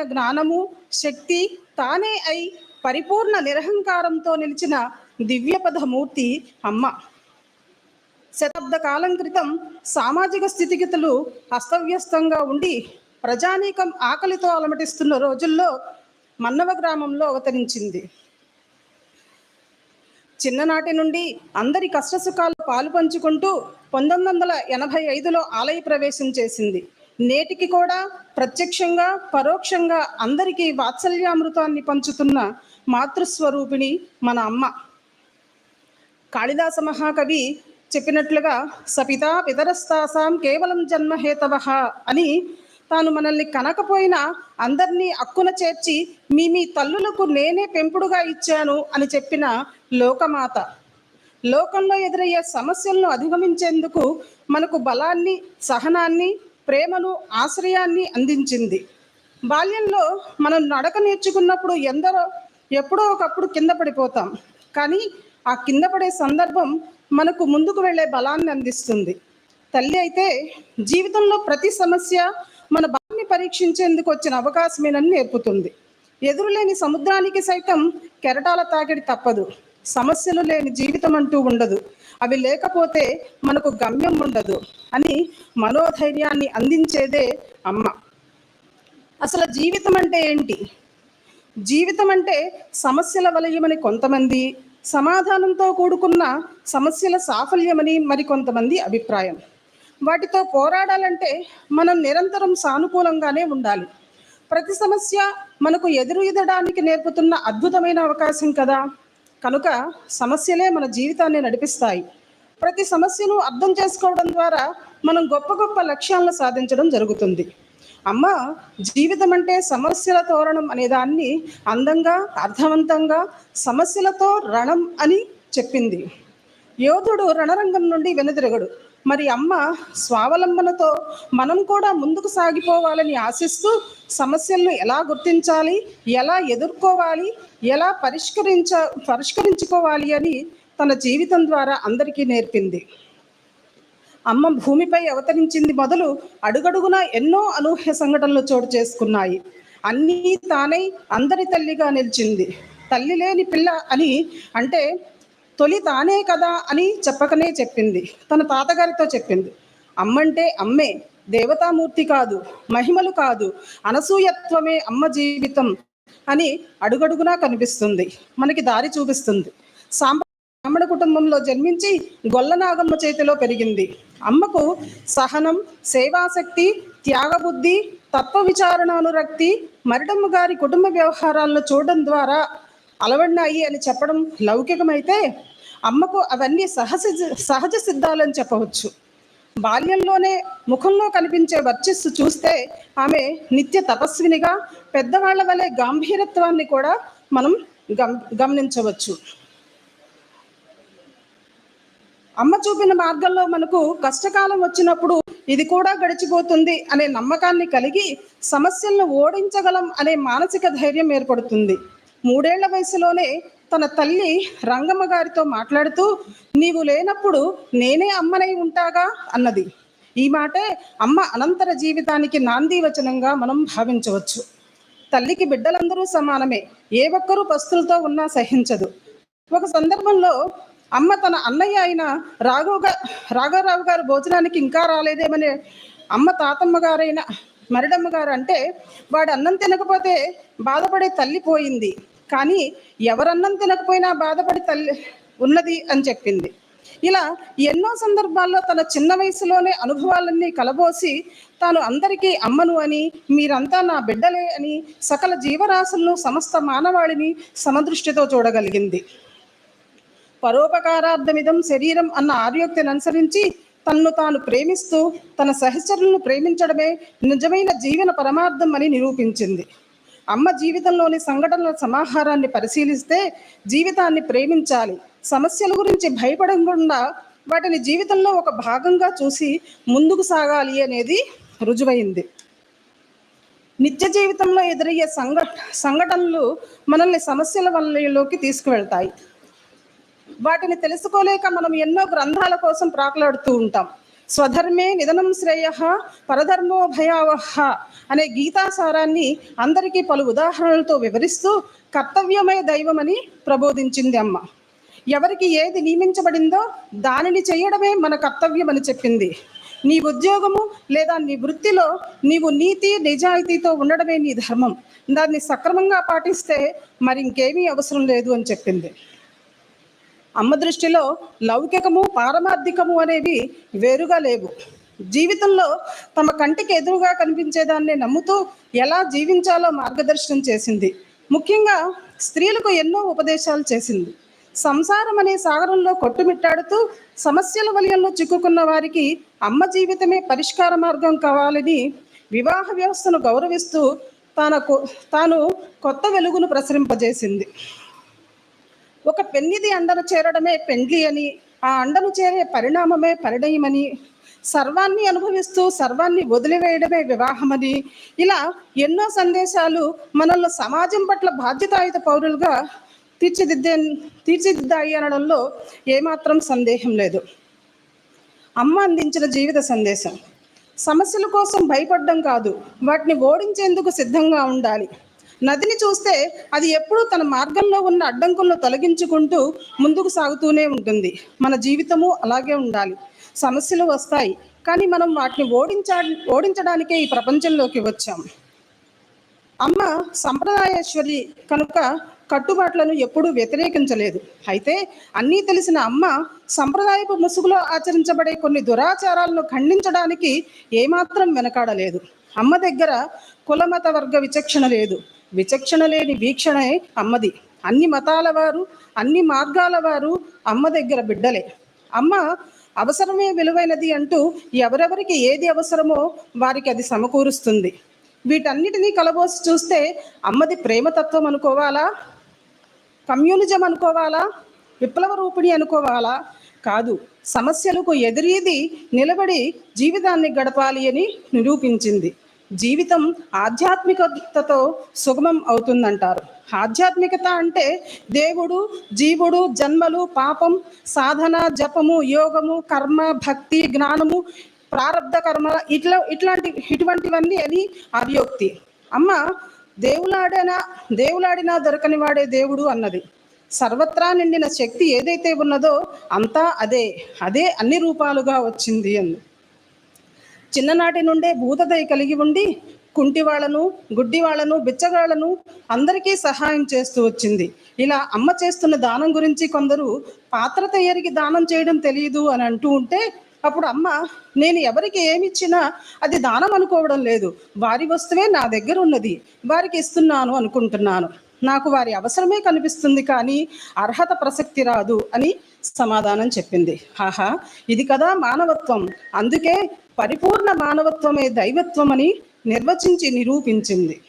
అనంతమైన జ్ఞానము శక్తి తానే అయి పరిపూర్ణ నిరహంకారంతో నిలిచిన దివ్యపదమూర్తి అమ్మ. శతాబ్ద కాలం క్రితం సామాజిక స్థితిగతులు అస్తవ్యస్తంగా ఉండి ప్రజానీకం ఆకలితో అలమటిస్తున్న రోజుల్లో మన్నవ గ్రామంలో అవతరించింది. చిన్ననాటి నుండి అందరి కష్టసుఖాలు పాలు పంచుకుంటూ పంతొమ్మిది వందల ఎనభై ఐదులో ఆలయ ప్రవేశం చేసింది. నేటికి కూడా ప్రత్యక్షంగా పరోక్షంగా అందరికీ వాత్సల్యామృతాన్ని పంచుతున్న మాతృస్వరూపిణి మన అమ్మ. కాళిదాస మహాకవి చెప్పినట్లుగా సపితా పితరస్తాసాం కేవలం జన్మహేతవ అని తాను మనల్ని కనకపోయినా అందరినీ అక్కున చేర్చి మీ మీ తల్లులకు నేనే పెంపుడుగా ఇచ్చాను అని చెప్పిన లోకమాత. లోకంలో ఎదురయ్యే సమస్యలను అధిగమించేందుకు మనకు బలాన్ని సహనాన్ని ప్రేమను ఆశ్రయాన్ని అందించింది. బాల్యంలో మనం నడక నేర్చుకున్నప్పుడు ఎందరో ఎప్పుడో ఒకప్పుడు కింద పడిపోతాం. కానీ ఆ కింద పడే సందర్భం మనకు ముందుకు వెళ్ళే బలాన్ని అందిస్తుంది. తల్లి అయితే జీవితంలో ప్రతి సమస్య మన బలాన్ని పరీక్షించేందుకు వచ్చిన అవకాశమేనని నేర్పుతుంది. ఎదురులేని సముద్రానికి సైతం కెరటాల తాకిడి తప్పదు. సమస్యలు లేని జీవితం అంటూ ఉండదు. అవి లేకపోతే మనకు గమ్యం ఉండదు అని మనోధైర్యాన్ని అందించేదే అమ్మ. అసలు జీవితం అంటే ఏంటి? జీవితం అంటే సమస్యల వలయమని కొంతమంది సమాధానంతో కూడుకున్న సమస్యల సాఫల్యమని మరికొంతమంది అభిప్రాయం. వాటితో పోరాడాలంటే మనం నిరంతరం సానుకూలంగానే ఉండాలి. ప్రతి సమస్య మనకు ఎదురు ఎదడానికి నేర్పుతున్న అద్భుతమైన అవకాశం కదా. కనుక సమస్యలే మన జీవితాన్ని నడిపిస్తాయి. ప్రతి సమస్యను అర్థం చేసుకోవడం ద్వారా మనం గొప్ప గొప్ప లక్ష్యాలను సాధించడం జరుగుతుంది. అమ్మ జీవితం అంటే సమస్యల తోరణం అనే దాన్ని అందంగా అర్థవంతంగా సమస్యలతో రణం అని చెప్పింది. యోధుడు రణరంగం నుండి వెనుదిరగడు. మరి అమ్మ స్వావలంబనతో మనం కూడా ముందుకు సాగిపోవాలని ఆశిస్తూ సమస్యలను ఎలా గుర్తించాలి ఎలా ఎదుర్కోవాలి ఎలా పరిష్కరించ పరిష్కరించుకోవాలి అని తన జీవితం ద్వారా అందరికీ నేర్పింది. అమ్మ భూమిపై అవతరించింది మొదలు అడుగడుగున ఎన్నో అనూహ్య సంఘటనలు చోటు చేసుకున్నాయి. అన్నీ తానై అందరి తల్లిగా నిలిచింది. తల్లి లేని పిల్ల అని అంటే తొలి తానే కదా అని చెప్పకనే చెప్పింది. తన తాతగారితో చెప్పింది. అమ్మంటే అమ్మే దేవతామూర్తి కాదు మహిమలు కాదు అనసూయత్వమే అమ్మ జీవితం అని అడుగడుగునా కనిపిస్తుంది. మనకి దారి చూపిస్తుంది. సాంబ బ్రాహ్మణ కుటుంబంలో జన్మించి గొల్లనాగమ్మ చేతిలో పెరిగింది. అమ్మకు సహనం సేవాశక్తి త్యాగబుద్ధి తత్వ విచారణానురక్తి మరిడమ్మ గారి కుటుంబ వ్యవహారాలను చూడడం ద్వారా అలవడినాయి అని చెప్పడం లౌకికమైతే అమ్మకు అవన్నీ సహజ సహజ సిద్ధాలని చెప్పవచ్చు. బాల్యంలోనే ముఖంలో కనిపించే వర్చస్సు చూస్తే ఆమె నిత్య తపస్వినిగా పెద్దవాళ్ళ వలె గాంభీరత్వాన్ని కూడా మనం గమనించవచ్చు. అమ్మ చూపిన మార్గంలో మనకు కష్టకాలం వచ్చినప్పుడు ఇది కూడా గడిచిపోతుంది అనే నమ్మకాన్ని కలిగి సమస్యలను ఓడించగలం అనే మానసిక ధైర్యం ఏర్పడుతుంది. మూడేళ్ళ వయసులోనే తన తల్లి రంగమ్మ గారితో మాట్లాడుతూ నీవు లేనప్పుడు నేనే అమ్మనై ఉంటాగా? అన్నది. ఈ మాటే అమ్మ అనంతర జీవితానికి నాంది వచనంగా మనం భావించవచ్చు. తల్లికి బిడ్డలందరూ సమానమే. ఏ ఒక్కరూ పస్తులతో ఉన్నా సహించదు. ఒక సందర్భంలో అమ్మ తన అన్నయ్య అయిన రాఘవ రాఘవరావు గారు భోజనానికి ఇంకా రాలేదేమని అమ్మ తాతమ్మ గారైన మరిడమ్మ గారు అంటే వాడు అన్నం తినకపోతే బాధపడే తల్లి పోయింది. కానీ ఎవరన్నం తినకపోయినా బాధపడి తల్లి ఉన్నది అని చెప్పింది. ఇలా ఎన్నో సందర్భాల్లో తన చిన్న వయసులోనే అనుభవాలన్నీ కలబోసి తాను అందరికీ అమ్మను అని మీరంతా నా బిడ్డలే అని సకల జీవరాశులను సమస్త మానవాళిని సమదృష్టితో చూడగలిగింది. పరోపకారార్థమిదం శరీరం అన్న ఆర్యోక్తిని అనుసరించి తన్ను తాను ప్రేమిస్తూ తన సహచరులను ప్రేమించడమే నిజమైన జీవన పరమార్థం అని నిరూపించింది. అమ్మ జీవితంలోని సంఘటనల సమాహారాన్ని పరిశీలిస్తే జీవితాన్ని ప్రేమించాలి. సమస్యల గురించి భయపడకుండా వాటిని జీవితంలో ఒక భాగంగా చూసి ముందుకు సాగాలి అనేది రుజువైంది. నిత్య జీవితంలో ఎదురయ్యే సంఘ సంఘటనలు మనల్ని సమస్యల వలయంలోకి తీసుకువెళ్తాయి. వాటిని తెలుసుకోలేక మనం ఎన్నో గ్రంథాల కోసం ప్రాకులాడుతూ ఉంటాం. స్వధర్మే నిధనం శ్రేయ పరధర్మో భయావహ అనే గీతాసారాన్ని అందరికీ పలు ఉదాహరణలతో వివరిస్తూ కర్తవ్యమే దైవమని ప్రబోధించింది అమ్మ. ఎవరికి ఏది నియమించబడిందో దానిని చేయడమే మన కర్తవ్యం అని చెప్పింది. నీ ఉద్యోగము లేదా నీ వృత్తిలో నీవు నీతి నిజాయితీతో ఉండడమే నీ ధర్మం. దాన్ని సక్రమంగా పాటిస్తే మరి ఇంకేమీ అవసరం లేదు అని చెప్పింది. అమ్మ దృష్టిలో లౌకికము పారమార్థికము అనేవి వేరుగా లేవు. జీవితంలో తమ కంటికి ఎదురుగా కనిపించేదాన్ని నమ్ముతూ ఎలా జీవించాలో మార్గదర్శనం చేసింది. ముఖ్యంగా స్త్రీలకు ఎన్నో ఉపదేశాలు చేసింది. సంసారం అనే సాగరంలో కొట్టుమిట్టాడుతూ సమస్యల వలయంలో చిక్కుకున్న వారికి అమ్మ జీవితమే పరిష్కార మార్గం కావాలని వివాహ వ్యవస్థను గౌరవిస్తూ తనకు తాను కొత్త వెలుగును ప్రసరింపజేసింది. ఒక పెన్నిది అండను చేరడమే పెండ్లి అని ఆ అండను చేరే పరిణామమే పరిణయమని సర్వాన్ని అనుభవిస్తూ సర్వాన్ని వదిలివేయడమే వివాహమని ఇలా ఎన్నో సందేశాలు మనల్ని సమాజం పట్ల బాధ్యతాయుత పౌరులుగా తీర్చిదిద్దే తీర్చిదిద్దాయి అనడంలో ఏమాత్రం సందేహం లేదు. అమ్మ అందించిన జీవిత సందేశం. సమస్యల కోసం భయపడడం కాదు వాటిని ఓడించేందుకు సిద్ధంగా ఉండాలి. నదిని చూస్తే అది ఎప్పుడూ తన మార్గంలో ఉన్న అడ్డంకులను తొలగించుకుంటూ ముందుకు సాగుతూనే ఉంటుంది. మన జీవితము అలాగే ఉండాలి. సమస్యలు వస్తాయి. కానీ మనం వాటిని ఓడించా ఓడించడానికే ఈ ప్రపంచంలోకి వచ్చాం. అమ్మ సంప్రదాయేశ్వరి కనుక కట్టుబాట్లను ఎప్పుడూ వ్యతిరేకించలేదు. అయితే అన్నీ తెలిసిన అమ్మ సంప్రదాయపు ముసుగులో ఆచరించబడే కొన్ని దురాచారాలను ఖండించడానికి ఏమాత్రం వెనకాడలేదు. అమ్మ దగ్గర కులమత వర్గ విచక్షణ లేదు. విచక్షణ లేని వీక్షణే అమ్మది. అన్ని మతాల వారు అన్ని మార్గాల వారు అమ్మ దగ్గర బిడ్డలే. అమ్మ అవసరమే విలువైనది అంటూ ఎవరెవరికి ఏది అవసరమో వారికి అది సమకూరుస్తుంది. వీటన్నిటినీ కలబోసి చూస్తే అమ్మది ప్రేమతత్వం అనుకోవాలా? కమ్యూనిజం అనుకోవాలా? విప్లవ రూపిణి అనుకోవాలా? కాదు సమస్యలకు ఎదురీది నిలబడి జీవితాన్ని గడపాలి అని నిరూపించింది. జీవితం ఆధ్యాత్మికతతో సుగమం అవుతుందంటారు. ఆధ్యాత్మికత అంటే దేవుడు జీవుడు జన్మలు పాపం సాధన జపము యోగము కర్మ భక్తి జ్ఞానము ప్రారంధ కర్మ ఇట్లా ఇట్లాంటి ఇటువంటివన్నీ అని అభియోక్తి. అమ్మ దేవులాడైనా దేవులాడినా దొరకని వాడే దేవుడు అన్నది. సర్వత్రా నిండిన శక్తి ఏదైతే ఉన్నదో అంతా అదే అదే అన్ని రూపాలుగా వచ్చింది అంది. చిన్ననాటి నుండే భూతదయ కలిగి ఉండి కుంటి వాళ్ళను గుడ్డి వాళ్ళను బిచ్చగాళ్ళను అందరికీ సహాయం చేస్తూ వచ్చింది. ఇలా అమ్మ చేస్తున్న దానం గురించి కొందరు పాత్ర తయారీకి దానం చేయడం తెలియదు అని అంటూ ఉంటే అప్పుడు అమ్మ నేను ఎవరికి ఏమిచ్చినా అది దానం అనుకోవడం లేదు. వారి వస్తువే నా దగ్గర ఉన్నది. వారికి ఇస్తున్నాను అనుకుంటున్నాను. నాకు వారి అవసరమే కనిపిస్తుంది కానీ అర్హత ప్రసక్తి రాదు అని సమాధానం చెప్పింది. ఆహా ఇది కదా మానవత్వం. అందుకే పరిపూర్ణ మానవత్వమే దైవత్వం అని నిర్వచించి నిరూపించింది.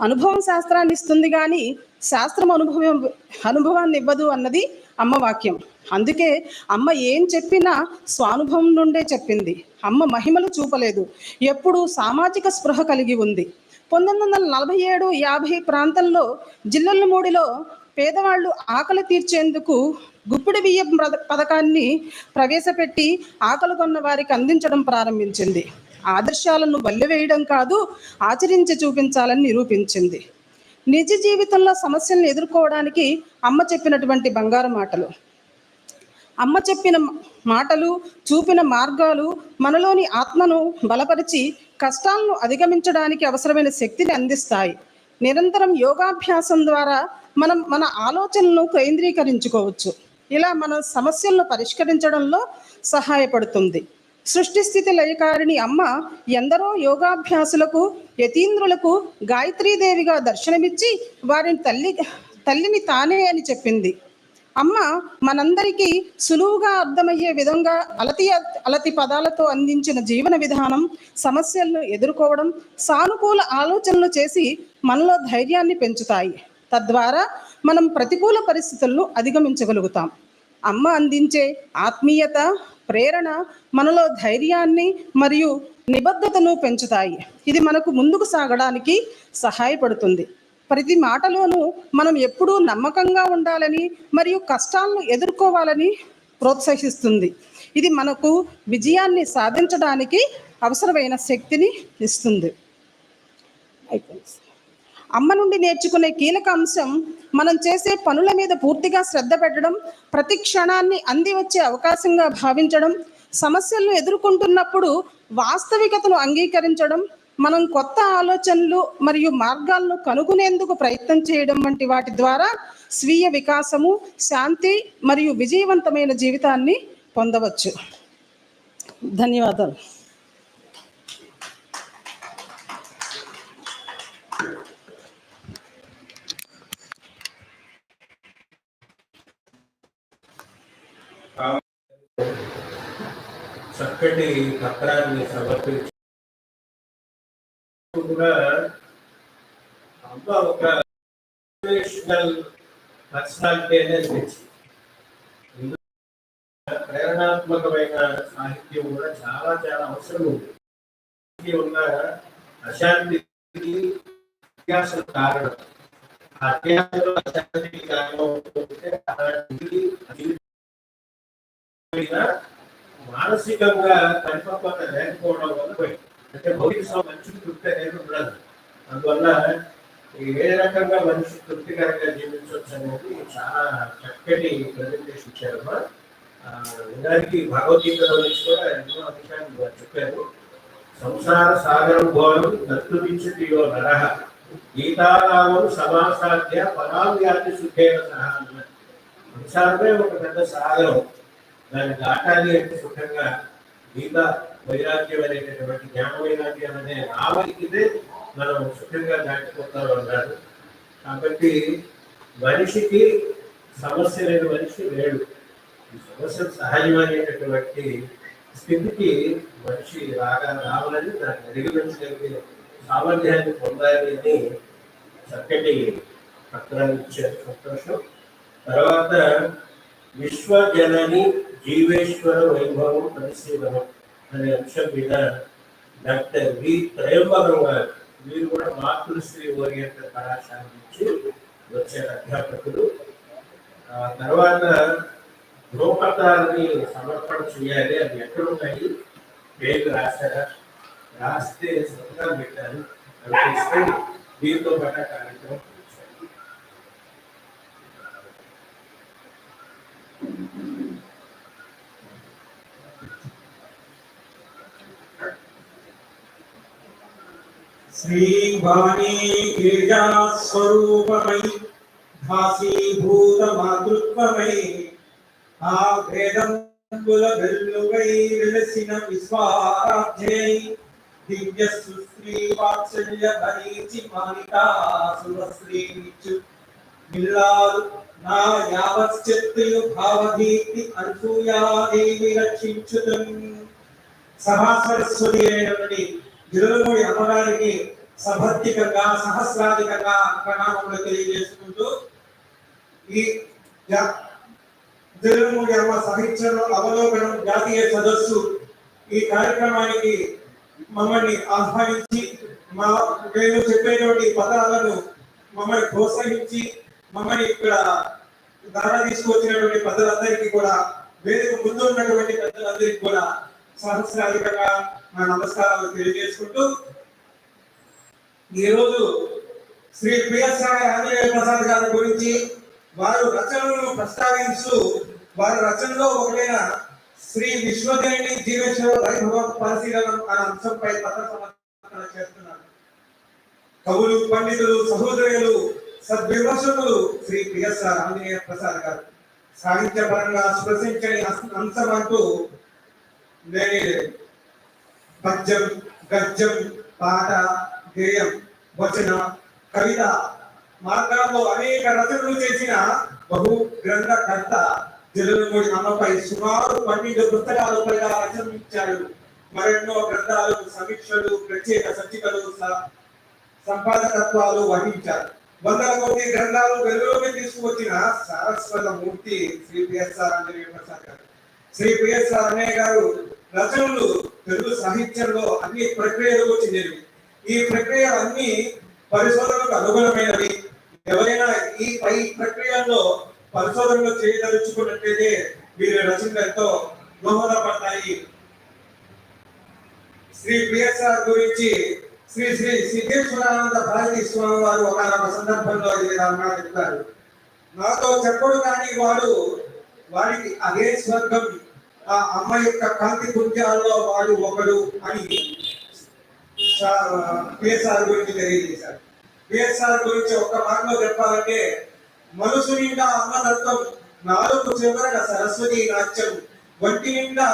అనుభవం శాస్త్రాన్ని ఇస్తుంది కానీ శాస్త్రం అనుభవం అనుభవాన్ని ఇవ్వదు అన్నది అమ్మ వాక్యం. అందుకే అమ్మ ఏం చెప్పినా స్వానుభవం నుండే చెప్పింది. అమ్మ మహిమలు చూపలేదు. ఎప్పుడూ సామాజిక స్పృహ కలిగి ఉంది. పంతొమ్మిది వందల నలభై ఏడు యాభై ప్రాంతంలో జిల్లలమూడిలో పేదవాళ్ళు ఆకలి తీర్చేందుకు గుప్పిడి బియ్యం పథకాన్ని ప్రవేశపెట్టి ఆకలి కొన్న వారికి అందించడం ప్రారంభించింది. ఆదర్శాలను వల్లెవేయడం కాదు ఆచరించి చూపించాలని నిరూపించింది. నిజ జీవితంలో సమస్యలను ఎదుర్కోవడానికి అమ్మ చెప్పినటువంటి బంగారు మాటలు. అమ్మ చెప్పిన మాటలు చూపిన మార్గాలు మనలోని ఆత్మను బలపరిచి కష్టాలను అధిగమించడానికి అవసరమైన శక్తిని అందిస్తాయి. నిరంతరం యోగాభ్యాసం ద్వారా మనం మన ఆలోచనలను కేంద్రీకరించుకోవచ్చు. ఇలా మన సమస్యలను పరిష్కరించడంలో సహాయపడుతుంది. సృష్టి స్థితి లయకారిణి అమ్మ ఎందరో యోగాభ్యాసులకు యతీంద్రులకు గాయత్రీదేవిగా దర్శనమిచ్చి వారిని తల్లి తల్లిని తానే అని చెప్పింది. అమ్మ మనందరికీ సులువుగా అర్థమయ్యే విధంగా అలతి అలతి పదాలతో అందించిన జీవన విధానం సమస్యలను ఎదుర్కోవడం సానుకూల ఆలోచనలు చేసి మనలో ధైర్యాన్ని పెంచుతాయి. తద్వారా మనం ప్రతికూల పరిస్థితులను అధిగమించగలుగుతాం. అమ్మ అందించే ఆత్మీయత ప్రేరణ మనలో ధైర్యాన్ని మరియు నిబద్ధతను పెంచుతాయి. ఇది మనకు ముందుకు సాగడానికి సహాయపడుతుంది. ప్రతి మాటలోనూ మనం ఎప్పుడూ నమ్మకంగా ఉండాలని మరియు కష్టాలను ఎదుర్కోవాలని ప్రోత్సహిస్తుంది. ఇది మనకు విజయాన్ని సాధించడానికి అవసరమైన శక్తిని ఇస్తుంది. అమ్మ నుండి నేర్చుకునే కీలక అంశం మనం చేసే పనుల మీద పూర్తిగా శ్రద్ధ పెట్టడం ప్రతి క్షణాన్ని అంది వచ్చే అవకాశంగా భావించడం సమస్యలను ఎదుర్కొంటున్నప్పుడు వాస్తవికతను అంగీకరించడం మనం కొత్త ఆలోచనలు మరియు మార్గాలను కనుగొనేందుకు ప్రయత్నం చేయడం వంటి వాటి ద్వారా స్వీయ వికాసము శాంతి మరియు విజయవంతమైన జీవితాన్ని పొందవచ్చు. ధన్యవాదాలు. చక్కటి పత్రాన్ని సమర్పించి కూడా అమ్మ ఒక పర్సనాలిటీ అనేది తెచ్చింది. ప్రేరణాత్మకమైన సాహిత్యం కూడా చాలా చాలా అవసరం ఉంది ఉన్న అశాంతికి అత్యాసం కారణం ఆ అత్యాసంలో అశాంతికి కారణం మానసికంగా పరిపక్వత లేకపోవడం వల్ల పోయింది. అంటే భౌతిక మనిషి తృప్తి అనేది ఉండదు. అందువల్ల ఏ రకంగా మనిషి తృప్తికరంగా జీవించవచ్చు అనేది చాలా చక్కటి ప్రజెంటేషన్ ఇచ్చారు. నిజానికి భగవద్గీతలో నుంచి కూడా ఎన్నో విషయాలు చెప్పారు. సంసార సాగరం ఘోరం యో నర. గీతారామం సమాసాధ్య పరావ్యాధి సుఖేన సహా సంసారమే ఒక పెద్ద సాగరం. దాన్ని దాటాలి అంటే సుఖంగా గీత వైరాగ్యం అనేటటువంటి జ్ఞాన వైరాగ్యం అనే ఆవరికిదే మనం సుఖంగా దాటిపోతాం అన్నారు కాబట్టి మనిషికి సమస్య లేని మనిషి లేడు. ఈ సమస్య సహజమైనటువంటి స్థితికి మనిషి రాగా రావాలని దాన్ని అధిగమించగలిగే సామర్థ్యాన్ని పొందాలి అని చక్కటి పత్రాన్ని ఇచ్చారు. సంతోషం. తర్వాత విశ్వజనని జీవేశ్వర వైభవం పరిశీలనం. అనే అంశం మీద డాక్టర్ వి త్రయంబరం గారు వీరు కూడా మాతృశ్రీ ఓరియంటల్ కళాశాల నుంచి వచ్చే అధ్యాపకులు ఆ తర్వాత ధ్రువపత్రాలని సమర్పణ చేయాలి అవి ఎక్కడున్నాయి పేరు రాశారా? రాస్తే సంతకాలు పెట్టారు. అవి దీంతో పాటు కార్యక్రమం శ్రీవాణీ గిరిజాస్వరూపమై భాసీభూత మాతృత్వమై ఆ వేదం కుల వెల్లువై వెలసిన విశ్వారాధ్యై దివ్య సుశ్రీ వాత్సల్య భరించి మానితా సురశ్రీ నిచ్చు మిల్లారు నా యావశ్చిత్తులు భావభీతి అర్జూయాదేవి రక్షించుతం సభా సరస్వతి అయినటువంటి గిరులమూడి అమ్మడానికి సభత్తికంగా సహస్రాధికంగా ప్రణామములు తెలియజేసుకుంటూ ఈ గిరులమూడి అమ్మ సాహిత్యంలో అవలోకనం జాతీయ సదస్సు ఈ కార్యక్రమానికి మమ్మల్ని ఆహ్వానించి మా నేను చెప్పేటువంటి పదాలను మమ్మల్ని ప్రోత్సహించి మమ్మల్ని ఇక్కడ దారా తీసుకొచ్చినటువంటి పెద్దలందరికీ కూడా వేదిక ముందు ఉన్నటువంటి పెద్దలందరికీ కూడా సహస్రాధికంగా నా నమస్కారాలు తెలియజేసుకుంటూ ఈరోజు శ్రీ పిఎస్ఆర్ ఆంజనేయ ప్రసాద్ గారి గురించి వారు రచనలను ప్రస్తావించు వారి రచనలో ఒకటైన శ్రీ విశ్వదేవి జీవేశ్వర వైభవ పరిశీలనం అనే అంశంపై పత్ర సమర్పణ చేస్తున్నారు కవులు పండితులు సహోదరులు సద్విమర్శకులు Shri P S R Anjaneya Prasad garu. సాహిత్యపరంగా స్పృశించని అంశం అంటూ లేనే పద్యం గద్యం పాట గేయం వచన కవిత మార్గాల్లో అనేక రచనలు చేసిన బహు గ్రంథకర్త జలమూడి అమ్మపై సుమారు పన్నెండు పుస్తకాలు పైగా రచనించారు మరెన్నో గ్రంథాలు సమీక్షలు ప్రత్యేక సంచికలు సంపాదకత్వాలు వహించారు. వందల కోటి గ్రంథాలు వెలుగులోకి తీసుకువచ్చిన సారస్వత మూర్తి Shri P S R Anjaneya Prasad garu. Shri P S R అన్నయ్య గారు రచనలు తెలుగు సాహిత్యంలో అన్ని ప్రక్రియలు చెందినవి ఈ ప్రక్రియ అన్ని అనుగుణమైనవి. ఎవరైనా ఈ పై ప్రక్రియలో పరిశోధనలు చేయదలుచుకున్నట్లయితే వీరి రచనలు ఎంతో దోహదపడతాయి. శ్రీ పిఎస్ఆర్ గురించి శ్రీ శ్రీ సిద్ధేశ్వరానంద భారతీ స్వామి వారు ఒక సందర్భంలో ఈ విధంగా చెప్తారు. నాతో చెప్పడు కానీ వాడు వాడికి అదే స్వర్గం. ఆ అమ్మ యొక్క కాంతి పుణ్యాల్లో వాడు ఒకడు అని పిఎస్ఆర్ గురించి తెలియజేశారు. పిఎస్ఆర్ గురించి ఒక్క మాటలో చెప్పాలంటే మనసు నిండా అమ్మదత్వం నాలుగు చివరన సరస్వతి నాట్యం వంటి నిండా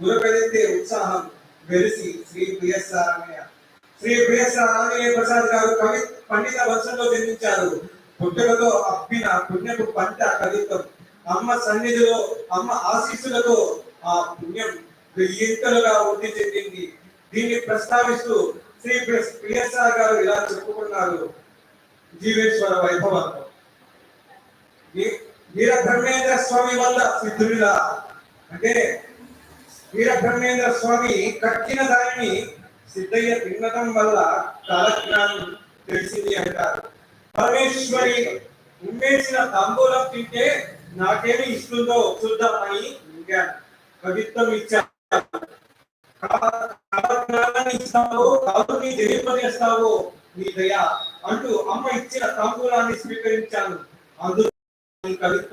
మురపెడితే ఉత్సాహం వెలిసి శ్రీ పిఎస్ఆర్ అన్నయ్య శ్రీ పిఎస్ఆర్ ఆంజనేయ ప్రసాద్ గారు కవి పండిత వంశంలో జన్మించారు. పుట్టుకతో అప్పిన పుణ్యపు పంట కవిత్వం అమ్మ సన్నిధిలో అమ్మ ఆశీస్సులతో ఆ పుణ్యం వెయ్యింతలుగా వృద్ధి చెందింది. దీన్ని ప్రస్తావిస్తూ శ్రీ పిఎస్ఆర్ గారు ఇలా చెప్పుకున్నారు. జీవేశ్వర వైభవం వీ- వీర బ్రహ్మేంద్ర స్వామి వల్ల సిద్ధుడిలా. అంటే వీర బ్రహ్మేంద్ర స్వామి కట్టిన దానిని సిద్ధయ్య తినడం వల్ల కాలజ్ఞానం తెలిసింది అంటారు. పరమేశ్వరి ఉమ్మేసిన తాంబూలం తింటే నాకేమి ఇస్తుందో చూద్దామని కవిత్వం ఇచ్చారు కాలజ్ఞానాన్ని ఇస్తావో కాలుని జయింపజేస్తావో నీ దయ అంటూ అమ్మ ఇచ్చిన తాంబూలాన్ని స్వీకరించాను. అందుకు కవిత్వం